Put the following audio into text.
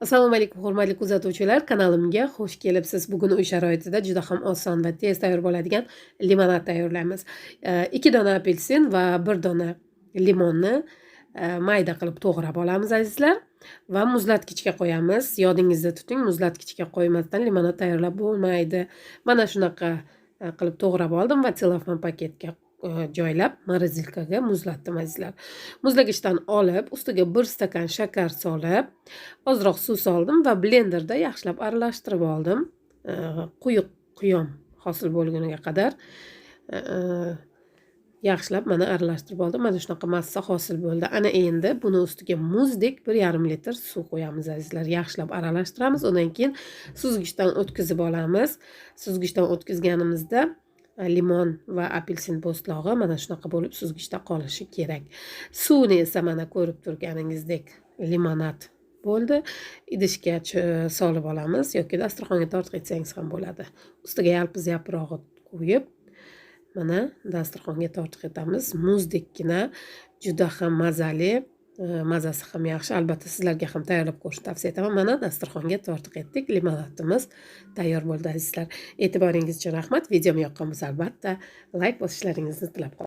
assalomu alaykum hurmatli kuzatuvchilar. Kanalimga xush kelibsiz. Bugun uy sharoitida juda ham oson va tez tayyor bo'ladigan limonad tayyorlaymiz. E, ikki dona apelsin va bir dona limonni e, mayda qilib to'g'rab olamiz azizlar. Va muzlatgichga qo'yamiz. Yodingizda tuting muzlatgichga qo'ymasdan limonad tayyorlab bo'lmaydi. Mana shunaqa e, qilib to'g'rab oldim va tselofan paketga E, joylab morozilkaga muzlatdim azizlar. Muzlagichdan olib ustiga bir stakan shakar solib ozroq suv soldim va blenderda yaxshilab aralashtirib oldim. E, quyuq quyom hosil bo'lguniga qadar e, yaxshilab mana aralashtirib oldim. Mana shunaqa massa hosil bo'ldi. Ana endi buni ustiga muzdek bir yarim litr suv qo'yamiz azizlar. Yaxshilab aralashtiramiz. Undan keyin suzgichdan o'tkazib olamiz. Suzgichdan o'tkazganimizda limon va apelsin po'stlog'i mana shunaqa bo'lib suzgichda qolishi kerak suvni esa mana ko'rib turganingizdek limonad bo'ldi idishga solib olamiz yoki dasturxonga tortib ketsangiz ham bo'ladi ustiga yalpiz yaprog'i qo'yib mana dasturxonga tortib etamiz muzdekkina juda ham mazali Э, mazasi ham yaxshi. Albatta sizlarga ham tayyorlab ko'rishni tavsiya etaman. Mana dasturxonga tortiq etdik. Limonadimiz tayyor bo'ldi azizlar. E'tiboringiz uchun rahmat. Videom yoqqan bo'lsa albatta layk bosishlaringizni tilab qolaman